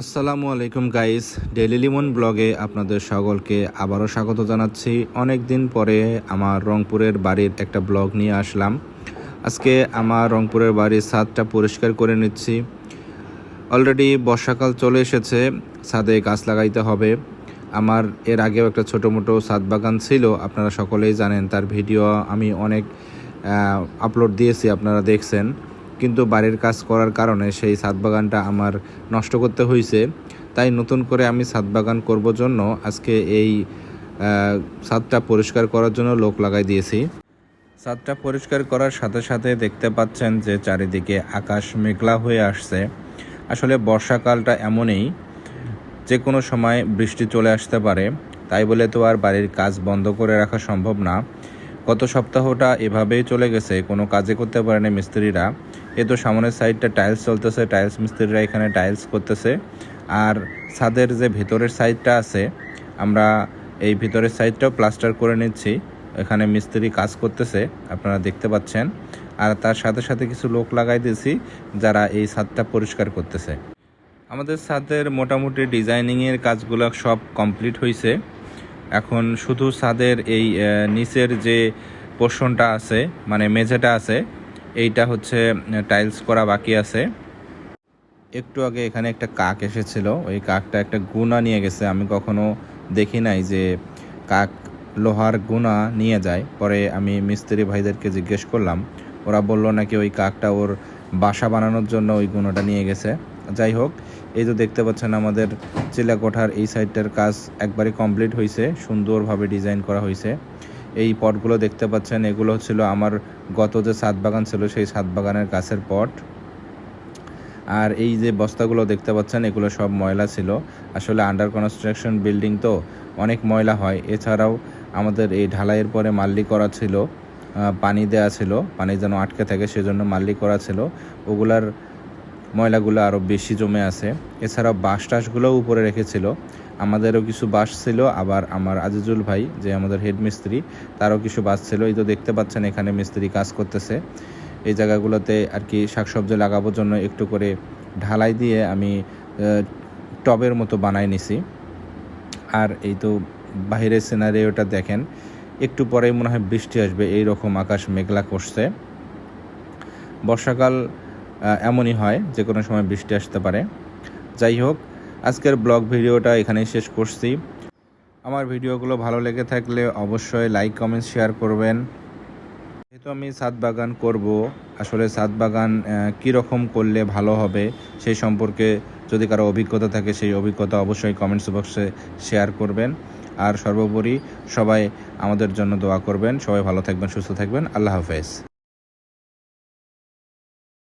আসসালামু আলাইকুম guys daily Limon ব্লগে আপনাদের সকলকে আবারও স্বাগত জানাচ্ছি। অনেক দিন পরে আমার রংপুরের বাড়ির একটা ব্লগ নিয়ে আসলাম। আজকে আমার রংপুরের বাড়ির ছাদটা পরিষ্কার করে নিচ্ছি। অলরেডি বর্ষাকাল চলে এসেছে, ছাদে গাছ লাগাইতে হবে। আমার এর আগেও একটা ছোটো মোটো ছাদ বাগান ছিল, আপনারা সকলেই জানেন, তার ভিডিও আমি অনেক আপলোড দিয়েছি, আপনারা দেখছেন। কিন্তু বাড়ির কাজ করার কারণে সেই ছাদ বাগানটা আমার নষ্ট করতে হয়েছে তাই নতুন করে আমি ছাদ বাগান করব জন্য আজকে এই ছাদটা পরিষ্কার করার জন্য লোক লাগাই দিয়েছি। ছাদটা পরিষ্কার করার সাথে সাথে দেখতে পাচ্ছেন যে চারিদিকে আকাশ মেঘলা হয়ে আসছে। আসলে বর্ষাকালটা এমনই, যে কোনো সময় বৃষ্টি চলে আসতে পারে। তাই বলে তো আর বাড়ির কাজ বন্ধ করে রাখা সম্ভব না। গত সপ্তাহটা এভাবেই চলে গেছে, কোনো কাজে করতে পারেনি মিস্ত্রিরা। এ তো সামনের সাইডটা টাইলস চলতেছে টাইলস মিস্ত্রিরা এখানে টাইলস করতেছে। আর ছাদের যে ভেতরের সাইডটা আছে, আমরা এই ভিতরের সাইডটাও প্লাস্টার করে নিচ্ছি। এখানে মিস্ত্রি কাজ করতেছে, আপনারা দেখতে পাচ্ছেন। আর তার সাথে সাথে কিছু লোক লাগাই দিয়েছি, যারা এই ছাদটা পরিষ্কার করতেছে। আমাদের ছাদের মোটামুটি ডিজাইনিংয়ের কাজগুলো সব কমপ্লিট হয়েছে এখন শুধু ছাদের এই নিচের যে পোর্শনটা আছে মানে মেঝেটা আছে এইটা হচ্ছে টাইলস করা বাকি আছে। একটু আগে এখানে একটা কাক এসেছিল। ওই কাকটা একটা গুণা নিয়ে গেছে। আমি কখনো দেখি নাই যে কাক লোহার গুণা নিয়ে যায়। পরে আমি মিস্ত্রি ভাইদেরকে জিজ্ঞেস করলাম। ওরা বলল নাকি ওই কাকটা ওর বাসা বানানোর জন্য ওই গুণাটা নিয়ে গেছে। যাই হোক, এই তো দেখতে পাচ্ছেন আমাদের চিলাকোঠার এই সাইডটার কাজ একবারে কমপ্লিট হয়েছে সুন্দরভাবে ডিজাইন করা হয়েছে এই পটগুলো দেখতে পাচ্ছেন, এগুলো ছিল আমার গত যে ছাদ বাগান ছিল সেই ছাদ বাগানের গাছের পট। আর এই যে বস্তাগুলো দেখতে পাচ্ছেন, এগুলো সব ময়লা ছিল। আসলে আন্ডার কনস্ট্রাকশন বিল্ডিং তো অনেক ময়লা হয়। এছাড়াও আমাদের এই ঢালাইয়ের পরে মাল্লি করা ছিল পানি দেওয়া ছিল, পানি যেন আটকে থাকে সেজন্য মাল্লি করা ছিল। ওগুলার ময়লাগুলো আরও বেশি জমে আছে। এছাড়াও বাঁশ টাসগুলোও উপরে রেখেছিল। আমাদেরও কিছু বাস ছিল, আবার আমার আজিজুল ভাই, যে আমাদের হেড মিস্ত্রি, তারও কিছু বাস ছিল। এই তো দেখতে পাচ্ছেন এখানে মিস্ত্রি কাজ করতেছে। এই জায়গাগুলোতে আর কি শাকসবজি লাগানোর জন্য একটু করে ঢালাই দিয়ে আমি টবের মতো বানাই নিছি। আর এই তো বাইরের সিনারিওটা দেখেন, একটু পরেই মনে হয় বৃষ্টি আসবে এই রকম আকাশ মেঘলা করছে। বর্ষাকাল এমনই হয় যে কোনো সময় বৃষ্টি আসতে পারে। যাই হোক আজকের ব্লগ ভিডিওটা এখানেই শেষ করছি। আমার ভিডিওগুলো ভালো লেগে থাকলে অবশ্যই লাইক কমেন্ট শেয়ার করবেন। যেহেতু আমি ছাদ বাগান করব, আসলে ছাদ বাগান কীরকম করলে ভালো হবে সেই সম্পর্কে যদি কারও অভিজ্ঞতা থাকে, সেই অভিজ্ঞতা অবশ্যই কমেন্টস বক্সে শেয়ার করবেন। আর সর্বোপরি সবাই আমাদের জন্য দোয়া করবেন। সবাই ভালো থাকবেন, সুস্থ থাকবেন। আল্লাহ হাফেজ।